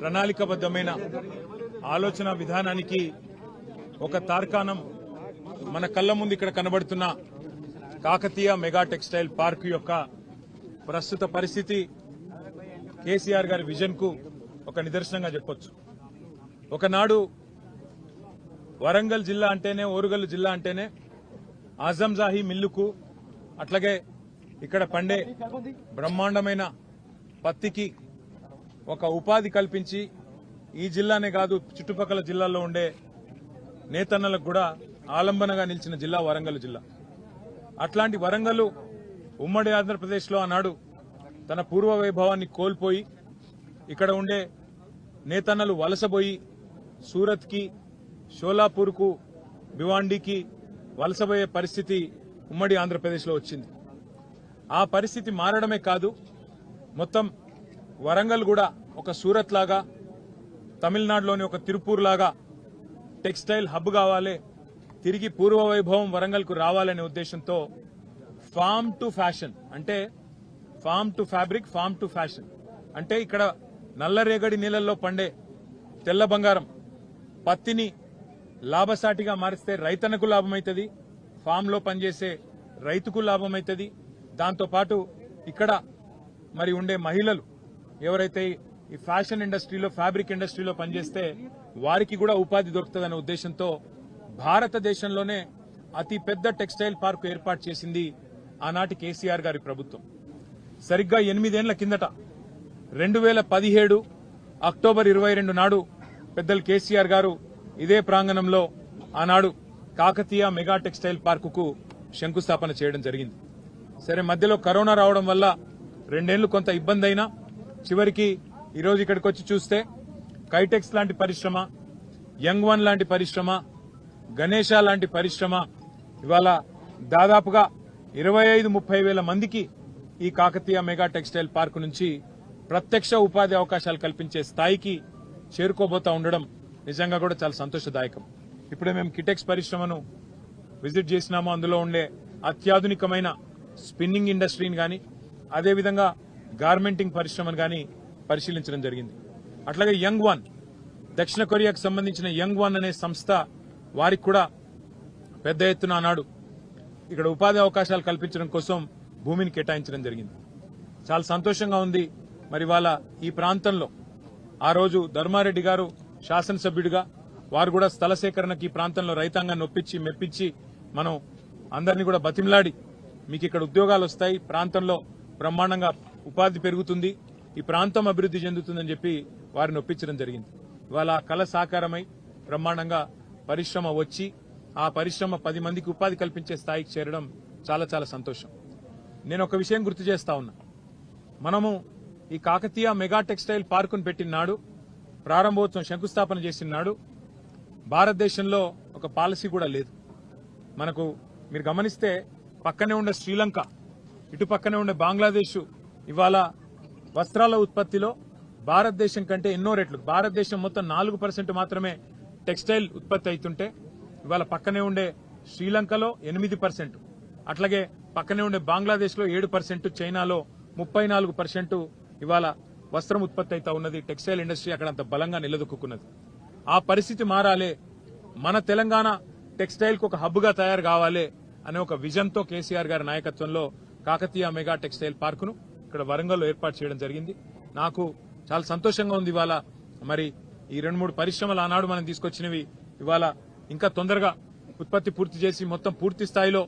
ప్రణాళికబద్ధమైన ఆలోచన విధానానికి ఒక తార్కాణం మన కళ్ళ ముందు ఇక్కడ కనబడుతున్న కాకతీయ మెగా టెక్స్టైల్ పార్క్ యొక్క ప్రస్తుత పరిస్థితి కేసీఆర్ గారి విజన్కు ఒక నిదర్శనంగా చెప్పొచ్చు. ఒకనాడు వరంగల్ జిల్లా అంటేనే ఓరుగల్లు జిల్లా అంటేనే ఆజంజాహి మిల్లుకు అట్లాగే ఇక్కడ పండే బ్రహ్మాండమైన పత్తికి ఒక ఉపాధి కల్పించి ఈ జిల్లానే కాదు చుట్టుపక్కల జిల్లాల్లో ఉండే నేతన్నలకు కూడా ఆలంబనగా నిలిచిన జిల్లా వరంగల్ జిల్లా. అట్లాంటి వరంగల్ ఉమ్మడి ఆంధ్రప్రదేశ్లో ఆనాడు తన పూర్వ వైభవాన్ని కోల్పోయి ఇక్కడ ఉండే నేతన్నలు వలసపోయి సూరత్కి షోలాపూర్కు భివాండికి వలసపోయే పరిస్థితి ఉమ్మడి ఆంధ్రప్రదేశ్లో వచ్చింది. ఆ పరిస్థితి మారడమే కాదు మొత్తం వరంగల్ కూడా ఒక సూరత్ లాగా తమిళనాడులోని ఒక తిరుపూర్ లాగా టెక్స్టైల్ హబ్ కావాలి తిరిగి పూర్వ వైభవం వరంగల్కు రావాలనే ఉద్దేశంతో ఫామ్ టు ఫ్యాషన్ అంటే farm to fabric farm to fashion అంటే ఇక్కడ నల్లరేగడి నీళ్ళల్లో పండే తెల్ల బంగారం పత్తిని లాభసాటిగా మారిస్తే రైతన్నకు లాభమవుతుంది ఫామ్లో పనిచేసే రైతుకు లాభమవుతుంది దాంతోపాటు ఇక్కడ మరి ఉండే మహిళలు ఎవరైతే ఈ ఫ్యాషన్ ఇండస్ట్రీలో ఫ్యాబ్రిక్ ఇండస్ట్రీలో పనిచేస్తే వారికి కూడా ఉపాధి దొరుకుతుందనే ఉద్దేశంతో భారతదేశంలోనే అతి పెద్ద టెక్స్టైల్ పార్క్ ఏర్పాటు చేసింది ఆనాటి కేసీఆర్ గారి ప్రభుత్వం. సరిగ్గా ఎనిమిదేళ్ళ కిందట రెండు వేల పదిహేడు అక్టోబర్ ఇరవై రెండు నాడు పెద్దలు కేసీఆర్ గారు ఇదే ప్రాంగణంలో ఆనాడు కాకతీయ మెగా టెక్స్టైల్ పార్కుకు శంకుస్థాపన చేయడం జరిగింది. సరే మధ్యలో కరోనా రావడం వల్ల రెండేళ్ళు కొంత ఇబ్బంది అయినా చివరికి ఈరోజు ఇక్కడికి వచ్చి చూస్తే కైటెక్స్ లాంటి పరిశ్రమ యంగ్ వన్ లాంటి పరిశ్రమ గణేష లాంటి పరిశ్రమ. ఇవాళ దాదాపుగా ఇరవై ఐదు ముప్పై వేల మందికి ఈ కాకతీయ మెగా టెక్స్టైల్ పార్క్ నుంచి ప్రత్యక్ష ఉపాధి అవకాశాలు కల్పించే స్థాయికి చేరుకోబోతా ఉండడం నిజంగా కూడా చాలా సంతోషదాయకం. ఇప్పుడే మేము కిటెక్స్ పరిశ్రమను విజిట్ చేసినాము. అందులో ఉండే అత్యాధునికమైన స్పిన్నింగ్ ఇండస్ట్రీని కానీ అదేవిధంగా గార్మెంటింగ్ పరిశ్రమను కానీ పరిశీలించడం జరిగింది. అట్లాగే యంగ్ వన్ దక్షిణ కొరియాకు సంబంధించిన యంగ్ వన్ అనే సంస్థ వారికి కూడా పెద్ద ఎత్తున అన్నాడు ఇక్కడ ఉపాధి అవకాశాలు కల్పించడం కోసం భూమిని కేటాయించడం జరిగింది. చాలా సంతోషంగా ఉంది. మరి వాళ్ళ ఈ ప్రాంతంలో ఆ రోజు ధర్మారెడ్డి గారు శాసనసభ్యుడిగా వారు కూడా స్థల సేకరణకి ఈ ప్రాంతంలో రైతాంగాన్ని ఒప్పించి మెప్పించి మనం అందరినీ కూడా బతిమలాడి మీకు ఇక్కడ ఉద్యోగాలు వస్తాయి. ప్రాంతంలో బ్రహ్మాండంగా ఉపాధి పెరుగుతుంది ఈ ప్రాంతం అభివృద్ధి చెందుతుందని చెప్పి వారిని ఒప్పించడం జరిగింది. ఇవాళ కళ సాకారమై బ్రహ్మాండంగా పరిశ్రమ వచ్చి ఆ పరిశ్రమ పది మందికి ఉపాధి కల్పించే స్థాయికి చేరడం చాలా చాలా సంతోషం. నేను ఒక విషయం గుర్తు చేస్తా ఉన్నా. మనము ఈ కాకతీయ మెగా టెక్స్టైల్ పార్కును పెట్టిన నాడు ప్రారంభోత్సవం శంకుస్థాపన చేసిన నాడు భారతదేశంలో ఒక పాలసీ కూడా లేదు. మనకు మీరు గమనిస్తే పక్కనే ఉండే శ్రీలంక ఇటు పక్కనే ఉండే బంగ్లాదేశ్ ఇవాళ వస్త్రాల ఉత్పత్తిలో భారతదేశం కంటే ఎన్నో రెట్లు భారతదేశం మొత్తం నాలుగు పర్సెంట్ మాత్రమే టెక్స్టైల్ ఉత్పత్తి అవుతుంటే ఇవాళ పక్కనే ఉండే శ్రీలంకలో ఎనిమిది పర్సెంట్ అట్లాగే పక్కనే ఉండే బంగ్లాదేశ్లో ఏడు పర్సెంట్ చైనాలో ముప్పై నాలుగు పర్సెంట్ ఇవాళ వస్త్రం ఉత్పత్తి అవుతా ఉన్నది టెక్స్టైల్ ఇండస్ట్రీ అక్కడ అంత బలంగా నిలదొక్కున్నది ఆ పరిస్థితి మారాలే మన తెలంగాణ టెక్స్టైల్కు ఒక హబ్గా తయారు కావాలి అనే ఒక విజన్తో కేసీఆర్ గారి నాయకత్వంలో కాకతీయ మెగా టెక్స్టైల్ పార్కును ఇక్కడ వరంగల్లో ఏర్పాటు చేయడం జరిగింది. నాకు చాలా సంతోషంగా ఉంది ఇవాళ. మరి ఈ రెండు మూడు పరిశ్రమలు ఆనాడు మనం తీసుకొచ్చినవి ఇవాళ ఇంకా తొందరగా ఉత్పత్తి పూర్తి చేసి మొత్తం పూర్తి స్థాయిలో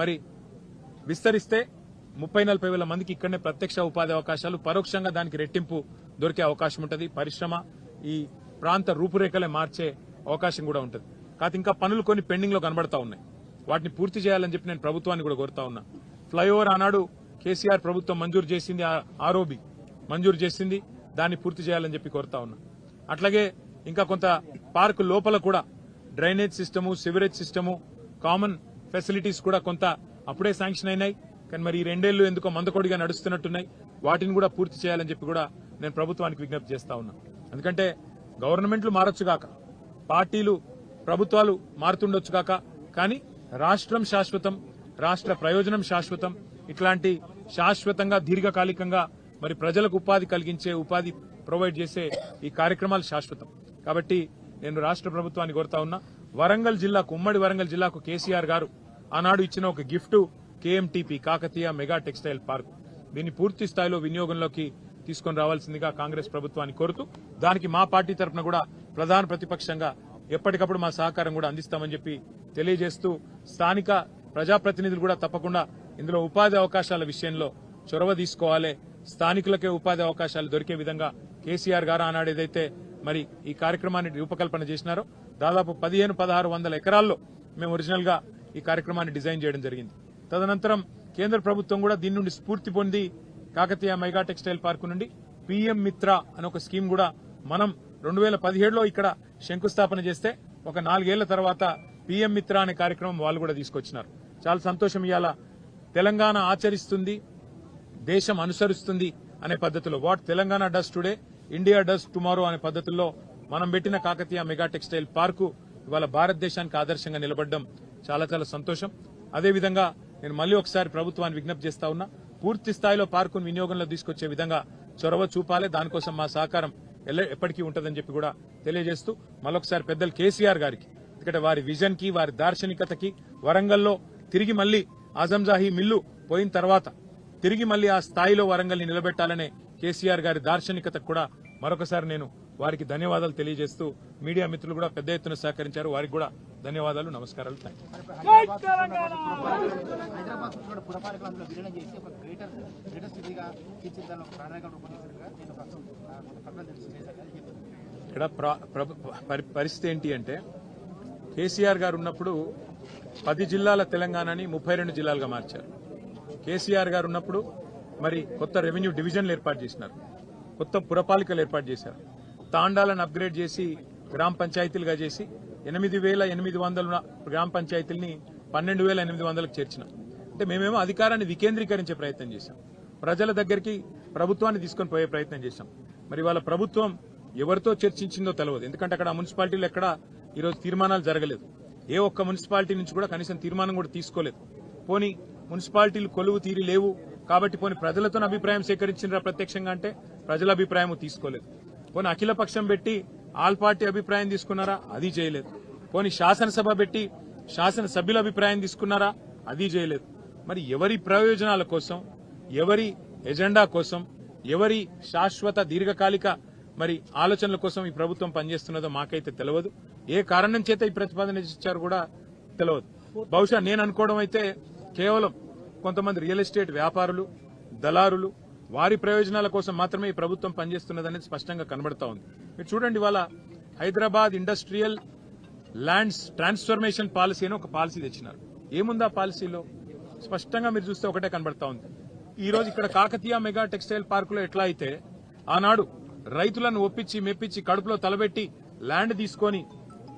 మరి విస్తరిస్తే ముప్పై నలభై వేల మందికి ఇక్కడనే ప్రత్యక్ష ఉపాధి అవకాశాలు పరోక్షంగా దానికి రెట్టింపు దొరికే అవకాశం ఉంటుంది. పరిశ్రమ ఈ ప్రాంత రూపురేఖలే మార్చే అవకాశం కూడా ఉంటుంది. కాకపోతే ఇంకా పనులు కొన్ని పెండింగ్లో కనబడతా ఉన్నాయి. వాటిని పూర్తి చేయాలని చెప్పి నేను ప్రభుత్వాన్ని కూడా కోరుతా ఉన్నా. ఫ్లైఓవర్ ఆనాడు కేసీఆర్ ప్రభుత్వం మంజూరు చేసింది ఆరోబి మంజూరు చేసింది. దాన్ని పూర్తి చేయాలని చెప్పి కోరుతా ఉన్నా. అట్లాగే ఇంకా కొంత పార్కు లోపల కూడా drainage system sewerage system common facilities కూడా కొంత అప్పుడే శాంక్షన్ అయినాయి. కానీ మరి ఈ రెండేళ్ళు ఎందుకో మందకొడిగా నడుస్తున్నట్టున్నాయి. వాటిని కూడా పూర్తి చేయాలని చెప్పి కూడా నేను ప్రభుత్వానికి విజ్ఞప్తి చేస్తా ఉన్నా. ఎందుకంటే గవర్నమెంట్లు మారొచ్చు కాక పార్టీలు ప్రభుత్వాలు మారుతుండొచ్చు కాక కానీ రాష్ట్రం శాశ్వతం రాష్ట్ర ప్రయోజనం శాశ్వతం. ఇట్లాంటి శాశ్వతంగా దీర్ఘకాలికంగా మరి ప్రజలకు ఉపాధి కలిగించే ఉపాధి ప్రొవైడ్ చేసే ఈ కార్యక్రమాలు శాశ్వతం. కాబట్టి నేను రాష్ట్ర ప్రభుత్వాన్ని కోరుతా ఉన్నా వరంగల్ జిల్లాకు ఉమ్మడి వరంగల్ జిల్లాకు కేసీఆర్ గారు ఆనాడు ఇచ్చిన ఒక gift KMTP Kakatiya mega textile park. దీన్ని పూర్తి స్థాయిలో వినియోగంలోకి తీసుకొని రావాల్సిందిగా కాంగ్రెస్ ప్రభుత్వాన్ని కోరుతూ దానికి మా పార్టీ తరఫున కూడా ప్రధాన ప్రతిపక్షంగా ఎప్పటికప్పుడు మా సహకారం కూడా అందిస్తామని చెప్పి తెలియజేస్తూ స్థానిక ప్రజాప్రతినిధులు కూడా తప్పకుండా ఇందులో ఉపాధి అవకాశాల విషయంలో చొరవ తీసుకోవాలి. స్థానికులకే ఉపాధి అవకాశాలు దొరికే విధంగా కేసీఆర్ గారు ఆనాడు ఏదైతే మరి ఈ కార్యక్రమాన్ని రూపకల్పన చేసినారో దాదాపు పదిహేను పదహారు వందల ఎకరాల్లో మేము ఒరిజినల్గా ఈ కార్యక్రమాన్ని డిజైన్ చేయడం జరిగింది. తదనంతరం కేంద్ర ప్రభుత్వం కూడా దీని నుండి స్ఫూర్తి పొంది కాకతీయ మెగా టెక్స్టైల్ పార్క్ నుండి పిఎం మిత్ర అనే ఒక స్కీమ్ కూడా మనం రెండు వేల పదిహేడులో ఇక్కడ శంకుస్థాపన చేస్తే ఒక నాలుగేళ్ళ తర్వాత పిఎం మిత్ర అనే కార్యక్రమం వాళ్ళు కూడా తీసుకొచ్చినారు. చాలా సంతోషం ఇవాళ తెలంగాణ ఆచరిస్తుంది దేశం అనుసరిస్తుంది అనే పద్ధతిలో. What Telangana does today India does tomorrow అనే పద్ధతుల్లో మనం పెట్టిన కాకతీయ మెగా టెక్స్టైల్ పార్కు ఇవాళ భారతదేశానికి ఆదర్శంగా నిలబడడం చాలా చాలా సంతోషం. అదేవిధంగా నేను మళ్ళీ ఒకసారి ప్రభుత్వాన్ని విజ్ఞప్తి చేస్తా ఉన్నా పూర్తి స్థాయిలో పార్కును వినియోగంలో తీసుకొచ్చే విధంగా చొరవ చూపాలి. దానికోసం మా సహకారం ఎప్పటికీ ఉంటుందని చెప్పి కూడా తెలియజేస్తూ మరొకసారి పెద్దలు కేసీఆర్ గారికి ఎందుకంటే వారి విజన్కి వారి దార్శనికతకి వరంగల్లో తిరిగి మళ్ళీ ఆజంజాహీ మిల్లు పోయిన తర్వాత తిరిగి మళ్ళీ ఆ స్థాయిలో వరంగల్ని నిలబెట్టాలనే కేసీఆర్ గారి దార్శనికతకు కూడా మరొకసారి నేను వారికి ధన్యవాదాలు తెలియజేస్తూ మీడియా మిత్రులు కూడా పెద్ద ఎత్తున సహకరించారు. వారికి కూడా ధన్యవాదాలు నమస్కారాలు. థ్యాంక్ ఇక్కడ ప్ర- పరి- పరిస్థితి ఏంటి అంటే కేసీఆర్ గారు ఉన్నప్పుడు పది జిల్లాల తెలంగాణని ముప్పై రెండు జిల్లాలుగా మార్చారు. కేసీఆర్ గారు ఉన్నప్పుడు మరి కొత్త రెవెన్యూ డివిజన్లు ఏర్పాటు చేసినారు. కొత్త పురపాలికలు ఏర్పాటు చేశారు. తాండాలను అప్గ్రేడ్ చేసి గ్రామ పంచాయతీలుగా చేసి ఎనిమిది వేల ఎనిమిది వందల గ్రామ పంచాయతీల్ని పన్నెండు వేల ఎనిమిది వందలకు చేర్చినాం. అంటే మేమేమో అధికారాన్ని వికేంద్రీకరించే ప్రయత్నం చేశాం. ప్రజల దగ్గరికి ప్రభుత్వాన్ని తీసుకొని పోయే ప్రయత్నం చేశాం. మరి వాళ్ళ ప్రభుత్వం ఎవరితో చర్చించిందో తెలియదు ఎందుకంటే అక్కడ మున్సిపాలిటీలు మున్సిపాలిటీలో ఎక్కడ ఈరోజు తీర్మానాలు జరగలేదు. ఏ ఒక్క మున్సిపాలిటీ నుంచి కూడా కనీసం తీర్మానం కూడా తీసుకోలేదు. పోనీ మున్సిపాలిటీలు కొలువు తీరి లేవు కాబట్టి పోనీ ప్రజలతో అభిప్రాయం సేకరించినరా ప్రత్యక్షంగా అంటే? ప్రజల అభిప్రాయం తీసుకోలేదు. పోనీ అఖిల పక్షం పెట్టి ఆల్ పార్టీ అభిప్రాయం తీసుకున్నారా? అది చేయలేదు. పోనీ శాసనసభ పెట్టి శాసనసభ్యుల అభిప్రాయం తీసుకున్నారా? అది చేయలేదు. మరి ఎవరి ప్రయోజనాల కోసం ఎవరి ఎజెండా కోసం ఎవరి శాశ్వత దీర్ఘకాలిక మరి ఆలోచనల కోసం ఈ ప్రభుత్వం పనిచేస్తున్నదో మాకైతే తెలియదు ఏ కారణం చేత ఈ ప్రతిపాదన ఇచ్చారు కూడా తెలియదు బహుశా నేను అనుకోవడం అయితే కేవలం కొంతమంది రియల్ ఎస్టేట్ వ్యాపారులు దళారులు వారి ప్రయోజనాల కోసం మాత్రమే ఈ ప్రభుత్వం పనిచేస్తున్నదనేది స్పష్టంగా కనబడతా ఉంది. మీరు చూడండి ఇవాళ Hyderabad industrial lands transformation policy అని ఒక పాలసీ తెచ్చినారు. ఏముందా పాలసీలో? స్పష్టంగా మీరు చూస్తే ఒకటే కనబడతా ఉంది. ఈ రోజు ఇక్కడ కాకతీయ మెగా టెక్స్టైల్ పార్కులో ఎట్లా అయితే ఆనాడు రైతులను ఒప్పించి మెప్పించి కడుపులో తలబెట్టి ల్యాండ్ తీసుకొని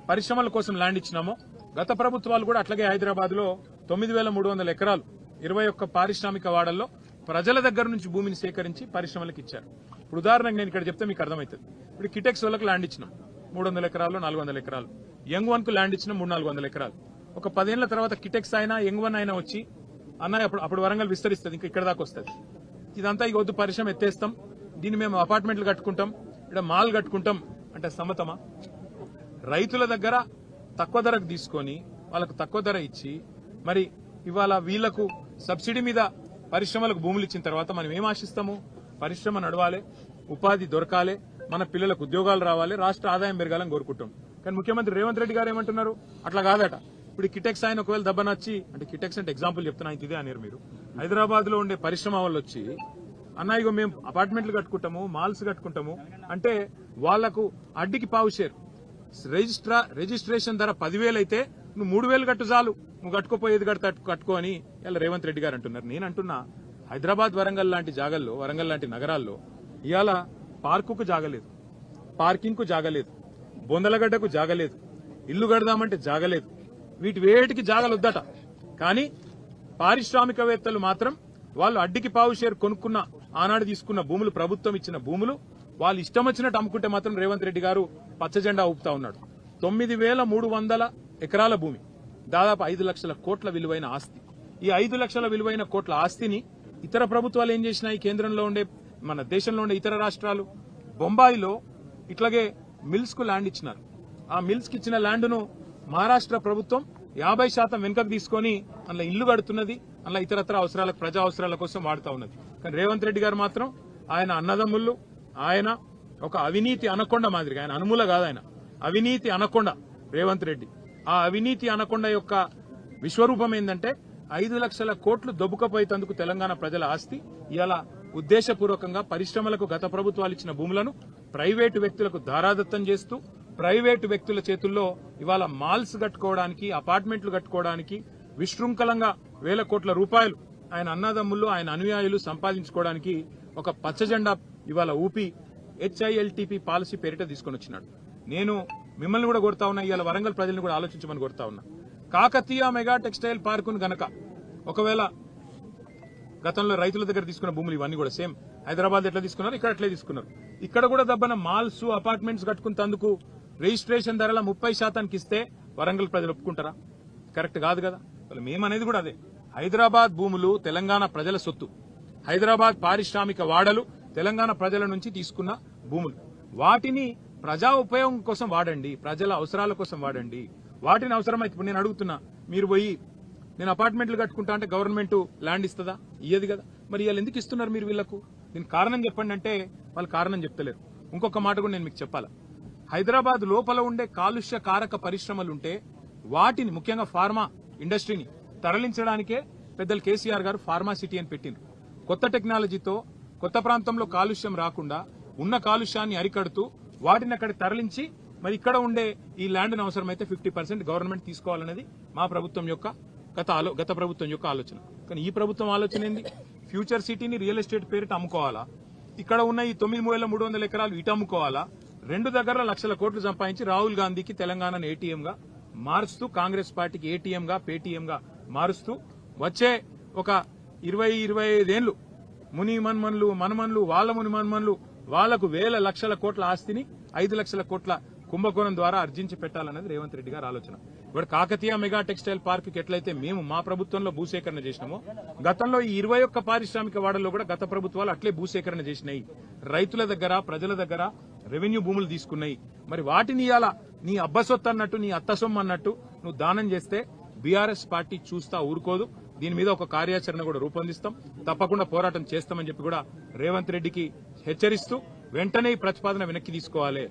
పరిశ్రమల కోసం ల్యాండ్ ఇచ్చినామో గత ప్రభుత్వాలు కూడా అట్లాగే హైదరాబాద్లో తొమ్మిది వేల మూడు వందల ఎకరాలు ఇరవై ఒక్క పారిశ్రామిక వాడల్లో ప్రజల దగ్గర నుంచి భూమిని సేకరించి పరిశ్రమలకు ఇచ్చారు. ఇప్పుడు ఉదాహరణకు నేను ఇక్కడ చెప్తే మీకు అర్థమవుతుంది. ఇప్పుడు కిటెక్స్ వాళ్ళకి ల్యాండ్ ఇచ్చినాం. మూడు వందల ఎకరాలు నాలుగు వందల ఎకరాలు. యంగ్ వన్కు ల్యాండ్ ఇచ్చిన మూడు నాలుగు వందల ఎకరాలు. ఒక పదేళ్ళ తర్వాత కిటెక్స్ అయినా యంగ్ వన్ అయినా వచ్చి అన్న అప్పుడు అప్పుడు వరంగల్ విస్తరిస్తుంది ఇంకా ఇక్కడ దాకా వస్తుంది. ఇదంతా ఇక వద్దు పరిశ్రమ ఎత్తేస్తాం. దీన్ని మేము అపార్ట్మెంట్లు కట్టుకుంటాం. ఇక్కడ మాల్ కట్టుకుంటాం. అంటే సమ్మతమా? రైతుల దగ్గర తక్కువ ధరకు తీసుకొని వాళ్ళకు తక్కువ ధర ఇచ్చి మరి ఇవాళ వీళ్ళకు సబ్సిడీ మీద పరిశ్రమలకు భూములు ఇచ్చిన తర్వాత మనం ఏం ఆశిస్తాము? పరిశ్రమ నడవాలి ఉపాధి దొరకాలి మన పిల్లలకు ఉద్యోగాలు రావాలి రాష్ట్ర ఆదాయం పెరగాలని కోరుకుంటాం. కానీ ముఖ్యమంత్రి రేవంత్ రెడ్డి గారు ఏమంటున్నారు? అట్లా కాదట. ఇప్పుడు కిటెక్స్ ఆయన ఒకవేళ దెబ్బనొచ్చి అంటే కిటెక్స్ అంటే ఎగ్జాంపుల్ చెప్తున్నా ఇంత ఇదే అనేరు మీరు. హైదరాబాద్లో ఉండే పరిశ్రమ వాళ్ళు వచ్చి అన్న ఇగో మేము అపార్ట్మెంట్లు కట్టుకుంటాము మాల్స్ కట్టుకుంటాము. అంటే వాళ్ళకు అడ్డికి పావు షేర్. రిజిస్ట్రా రిజిస్ట్రేషన్ ధర పదివేలు అయితే నువ్వు మూడు వేలు కట్టు చాలు. నువ్వు కట్టుకోపోయేది కట్టు కట్టుకో అని ఇలా రేవంత్ రెడ్డి గారు అంటున్నారు. నేను అంటున్నా హైదరాబాద్ వరంగల్ లాంటి జాగల్లో వరంగల్ లాంటి నగరాల్లో ఇవాళ పార్కుకు జాగలేదు. పార్కింగ్కు జాగలేదు. బొందలగడ్డకు జాగలేదు. ఇల్లు కడదామంటే జాగలేదు. వీటి వేటికి జాగలొద్దట. కానీ పారిశ్రామికవేత్తలు మాత్రం వాళ్ళు అడ్డికి పావు షేర్ కొనుక్కున్న ఆనాడు తీసుకున్న భూములు ప్రభుత్వం ఇచ్చిన భూములు వాళ్ళు ఇష్టం వచ్చినట్టు అమ్ముకుంటే మాత్రం రేవంత్ రెడ్డి గారు పచ్చజెండా ఊపుతా ఉన్నాడు. తొమ్మిది వేల మూడు వందల ఎకరాల భూమి దాదాపు ఐదు లక్షల కోట్ల విలువైన ఆస్తి. ఈ ఐదు లక్షల విలువైన కోట్ల ఆస్తిని ఇతర ప్రభుత్వాలు ఏం చేసినాయి? కేంద్రంలో ఉండే మన దేశంలో ఉండే ఇతర రాష్ట్రాలు. బొంబాయిలో ఇట్లాగే మిల్స్కు ల్యాండ్ ఇచ్చినారు. ఆ మిల్స్కి ఇచ్చిన ల్యాండ్ను మహారాష్ట్ర ప్రభుత్వం యాభై శాతం వెనుకకు తీసుకొని అందులో ఇల్లు కడుతున్నది. అందులో ఇతరత్ర అవసరాలకు ప్రజా అవసరాల కోసం వాడుతా ఉన్నది. కానీ రేవంత్ రెడ్డి గారు మాత్రం ఆయన అన్నదమ్ముళ్ళు ఆయన ఒక అవినీతి అనకొండ మాదిరిగా ఆయన అనుమూల కాదు ఆయన. అవినీతి అనకొండ రేవంత్ రెడ్డి. ఆ అవినీతి అనకొండ యొక్క విశ్వరూపం ఏంటంటే ఐదు లక్షల కోట్లు దొబ్బుకపోయేందుకు తెలంగాణ ప్రజల ఆస్తి ఇలా ఉద్దేశపూర్వకంగా పరిశ్రమలకు గత ప్రభుత్వాలు ఇచ్చిన భూములను ప్రైవేటు వ్యక్తులకు ధారాదత్తం చేస్తూ ప్రైవేటు వ్యక్తుల చేతుల్లో ఇవాళ మాల్స్ కట్టుకోవడానికి అపార్ట్మెంట్లు కట్టుకోవడానికి విశృంఖలంగా వేల కోట్ల రూపాయలు ఆయన అన్నదమ్ములు ఆయన అనుయాయులు సంపాదించుకోవడానికి ఒక పచ్చజెండా ఇవాళ ఊపి హెచ్ఐఎల్టీపీ పాలసీ పేరిట తీసుకొని వచ్చినాడు. నేను మిమ్మల్ని కూడా కొడతా ఉన్నా ఇవాళ వరంగల్ ప్రజల్ని కూడా ఆలోచించమని కొడతా ఉన్నా. కాకతీయ మెగా టెక్స్టైల్ పార్కును గనక ఒకవేళ గతంలో రైతుల దగ్గర తీసుకున్న భూములు ఇవన్నీ కూడా సేమ్. హైదరాబాద్ ఎట్లా తీసుకున్నారు? ఇక్కడ అట్లే తీసుకున్నారు. ఇక్కడ కూడా దబ్బన మాల్స్ అపార్ట్మెంట్స్ కట్టుకున్నందుకు రిజిస్ట్రేషన్ ధరల ముప్పై శాతానికి ఇస్తే వరంగల్ ప్రజలు ఒప్పుకుంటారా? కరెక్ట్ కాదు కదా? వాళ్ళు మేమనేది కూడా అదే. హైదరాబాద్ భూములు తెలంగాణ ప్రజల సొత్తు. హైదరాబాద్ పారిశ్రామిక వాడలు తెలంగాణ ప్రజల నుంచి తీసుకున్న భూములు. వాటిని ప్రజా ఉపయోగం కోసం వాడండి ప్రజల అవసరాల కోసం వాడండి. వాటిని అవసరమైతే ఇప్పుడు నేను అడుగుతున్నా మీరు పోయి నేను అపార్ట్మెంట్లు కట్టుకుంటా అంటే గవర్నమెంట్ ల్యాండ్ ఇస్తుందా? ఇయ్యదు కదా. మరి వీళ్ళు ఎందుకు ఇస్తున్నారు మీరు వీళ్ళకు? దీనికి కారణం చెప్పండి అంటే వాళ్ళు కారణం చెప్తలేరు. ఇంకొక మాట కూడా నేను మీకు చెప్పాలా. హైదరాబాద్ లోపల ఉండే కాలుష్య కారక పరిశ్రమలు ఉంటే వాటిని ముఖ్యంగా ఫార్మా ఇండస్ట్రీని తరలించడానికే పెద్దలు కేసీఆర్ గారు ఫార్మా సిటీ అని పెట్టిండ్రు. కొత్త టెక్నాలజీతో కొత్త ప్రాంతంలో కాలుష్యం రాకుండా ఉన్న కాలుష్యాన్ని అరికడుతూ వాటిని అక్కడ తరలించి మరి ఇక్కడ ఉండే ఈ ల్యాండ్ అవసరమైతే ఫిఫ్టీ పర్సెంట్ గవర్నమెంట్ తీసుకోవాలనేది మా ప్రభుత్వం యొక్క గత ఆలో గత ప్రభుత్వం యొక్క ఆలోచన. కానీ ఈ ప్రభుత్వం ఆలోచన ఏంది? ఫ్యూచర్ సిటీని రియల్ ఎస్టేట్ పేరిట అమ్ముకోవాలా? ఇక్కడ ఉన్న ఈ తొమ్మిది వేల మూడు వందల ఎకరాలు ఇటు అమ్ముకోవాలా? రెండు దగ్గర లక్షల కోట్లు సంపాదించి రాహుల్ గాంధీకి తెలంగాణను ఏటీఎంగా మారుస్తూ కాంగ్రెస్ పార్టీకి ఏటీఎంగా పేటీఎంగా మారుస్తూ వచ్చే ఒక ఇరవై ఇరవై ఐదేళ్ళు ముని మన్మన్లు మనమన్లు వాళ్ళ ముని మన్మన్లు వాళ్ళకు వేల లక్షల కోట్ల ఆస్తిని ఐదు లక్షల కోట్ల కుంభకోణం ద్వారా అర్జించి పెట్టాలన్నది రేవంత్ రెడ్డి గారి ఆలోచన. ఇప్పుడు కాకతీయ మెగా టెక్స్టైల్ పార్క్ ఎట్లయితే మేము మా ప్రభుత్వంలో భూసేకరణ చేసినామో గతంలో ఈ ఇరవై ఒక్క పారిశ్రామిక వాడల్లో కూడా గత ప్రభుత్వాలు అట్లే భూసేకరణ చేసినాయి. రైతుల దగ్గర ప్రజల దగ్గర రెవెన్యూ భూములు తీసుకున్నాయి. మరి వాటిని ఇవాళ నీ అబ్బసొత్తు అన్నట్టు నీ అత్తసొమ్మ అన్నట్టు నువ్వు దానం చేస్తే బీఆర్ఎస్ పార్టీ చూస్తా ఊరుకోదు. దీని మీద ఒక కార్యాచరణ కూడా రూపొందిస్తాం. తప్పకుండా పోరాటం చేస్తామని చెప్పి కూడా రేవంత్ రెడ్డికి హెచ్చరిస్తూ వెంటనే ఈ ప్రతిపాదన వెనక్కి తీసుకోవాలి.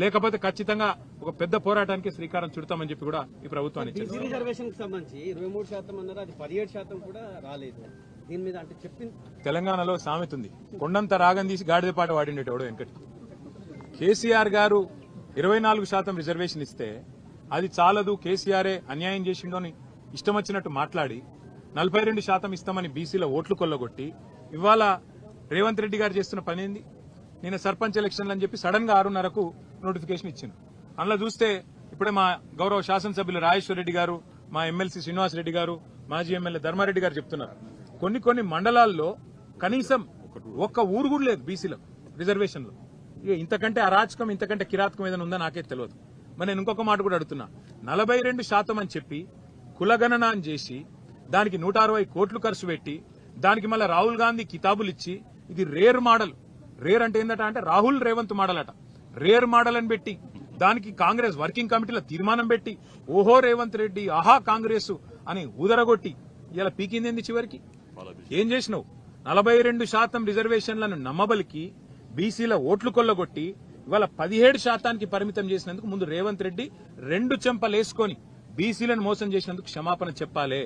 లేకపోతే ఖచ్చితంగా ఒక పెద్ద పోరాటానికి శ్రీకారం చుడతామని చెప్పి కూడా ఈ ప్రభుత్వాన్ని బీసీ హెచ్చరిస్తాం. రిజర్వేషన్కి సంబంధించి ఇరవై మూడు శాతం అన్నారు అది పదిహేడు శాతం కూడా రాలేదు. దీని మీద అంటే చెప్పింది తెలంగాణలో సామెత ఉంది. కొండంత రాగం తీసి గాడిద పాట వాడిండేటోడు వెంకటి. కేసీఆర్ గారు ఇరవై నాలుగు శాతం రిజర్వేషన్ ఇస్తే అది చాలదు కేసీఆరే అన్యాయం చేసిండు అని ఇష్టం వచ్చినట్టు మాట్లాడి నలభై రెండు శాతం ఇస్తామని బీసీల ఓట్లు కొల్లగొట్టి ఇవాళ రేవంత్ రెడ్డి గారు చేస్తున్న పని ఏంది? నేను సర్పంచ్ ఎలక్షన్లు అని చెప్పి సడన్గా ఆరున్నరకు నోటిఫికేషన్ ఇచ్చింది అందులో చూస్తే ఇప్పుడే మా గౌరవ శాసనసభ్యులు రాజేశ్వర రెడ్డి గారు మా ఎమ్మెల్సీ శ్రీనివాస్ రెడ్డి గారు మాజీ ఎమ్మెల్యే ధర్మారెడ్డి గారు చెప్తున్నారు. కొన్ని కొన్ని మండలాల్లో కనీసం ఒక్క ఊరు కూడా లేదు బీసీలకు రిజర్వేషన్లో. ఇక ఇంతకంటే అరాచకం ఇంతకంటే కిరాతకం ఏదైనా ఉందో నాకే తెలియదు మరి నేను ఇంకొక మాట కూడా అడుగుతున్నా. నలభై రెండు శాతం అని చెప్పి కులగణన అని చేసి దానికి నూట అరవై కోట్లు ఖర్చు పెట్టి దానికి మళ్ళీ రాహుల్ గాంధీ కితాబులు ఇచ్చి ఇది రేర్ మోడల్. రేర్ అంటే ఏంటట అంటే రాహుల్ రేవంత్ మోడల్ అట రేర్ మోడల్ అని పెట్టి దానికి కాంగ్రెస్ వర్కింగ్ కమిటీలో తీర్మానం పెట్టి ఓహో రేవంత్ రెడ్డి ఆహా కాంగ్రెస్ అని ఊదరగొట్టి ఇలా పీకింది చివరికి? ఏం చేసినావు? నలభై రెండు శాతం రిజర్వేషన్లను నమ్మబలికి బీసీల ఓట్లు కొల్లగొట్టి ఇవాళ పదిహేడు శాతానికి పరిమితం చేసినందుకు ముందు రేవంత్ రెడ్డి రెండు చెంపలేసుకొని బీసీలను మోసం చేసినందుకు క్షమాపణ చెప్పాలి.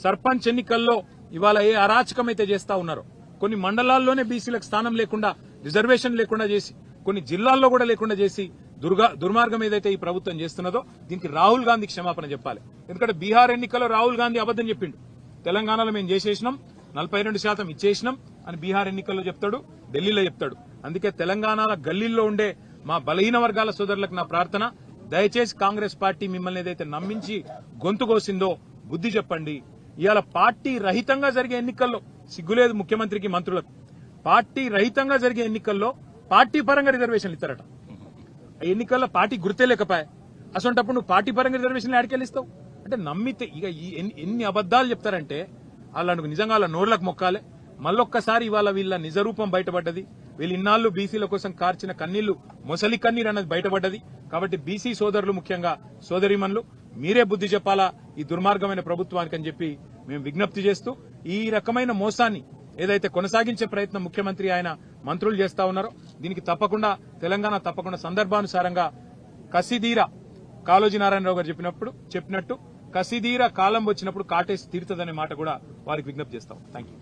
సర్పంచ్ ఎన్నికల్లో ఇవాళ ఏ అరాచకం అయితే చేస్తా ఉన్నారో కొన్ని మండలాల్లోనే బీసీలకు స్థానం లేకుండా రిజర్వేషన్ లేకుండా చేసి కొన్ని జిల్లాల్లో కూడా లేకుండా చేసి దుర్గా దుర్మార్గం ఏదైతే ఈ ప్రభుత్వం చేస్తున్నదో దీనికి రాహుల్ గాంధీ క్షమాపణ చెప్పాలి. ఎందుకంటే బీహార్ ఎన్నికల్లో రాహుల్ గాంధీ అబద్దం చెప్పిండు. తెలంగాణలో మేము చేసేసినాం నలభై రెండు శాతం ఇచ్చేసినాం అని బీహార్ ఎన్నికల్లో చెప్తాడు ఢిల్లీలో చెప్తాడు. అందుకే తెలంగాణ గల్లీల్లో ఉండే మా బలహీన వర్గాల సోదరులకు నా ప్రార్థన. దయచేసి కాంగ్రెస్ పార్టీ మిమ్మల్ని ఏదైతే నమ్మించి గొంతు కోసిందో బుద్ధి చెప్పండి. ఇవాళ పార్టీ రహితంగా జరిగే ఎన్నికల్లో సిగ్గులేదు ముఖ్యమంత్రికి మంత్రులకు. పార్టీ రహితంగా జరిగే ఎన్నికల్లో పార్టీ పరంగా రిజర్వేషన్లు ఇస్తారట. ఆ ఎన్నికల్లో పార్టీ గుర్తే లేకపోయా అసొంటప్పుడు నువ్వు పార్టీ పరంగా రిజర్వేషన్లు ఆడికెళ్ళిస్తావు అంటే నమ్మితే ఇక ఎన్ని- అబద్దాలు చెప్తారంటే వాళ్ళకు నిజంగా వాళ్ళ నోర్లకు మొక్కాలే. మళ్ళొక్కసారి ఇవాళ వీళ్ళ నిజరూపం బయటపడ్డది. వీళ్ళు ఇన్నాళ్ళు బీసీల కోసం కార్చిన కన్నీళ్ళు మొసలి కన్నీరు అన్నది బయటపడ్డది. కాబట్టి బీసీ సోదరులు ముఖ్యంగా సోదరిమన్లు మీరే బుద్ధి చెప్పాలా ఈ దుర్మార్గమైన ప్రభుత్వానికి అని చెప్పి మేము విజ్ఞప్తి చేస్తూ ఈ రకమైన మోసాన్ని ఏదైతే కొనసాగించే ప్రయత్నం ముఖ్యమంత్రి ఆయన మంత్రులు చేస్తా ఉన్నారో దీనికి తప్పకుండా తెలంగాణ తప్పకుండా సందర్భానుసారంగా కసిదీర కాళోజీ నారాయణరావు గారు చెప్పినప్పుడు చెప్పినట్టు కసిదీర కాలం వచ్చినప్పుడు కాటేసి తీరుతుందనే మాట కూడా వారికి విజ్ఞప్తి చేస్తాం. Thank you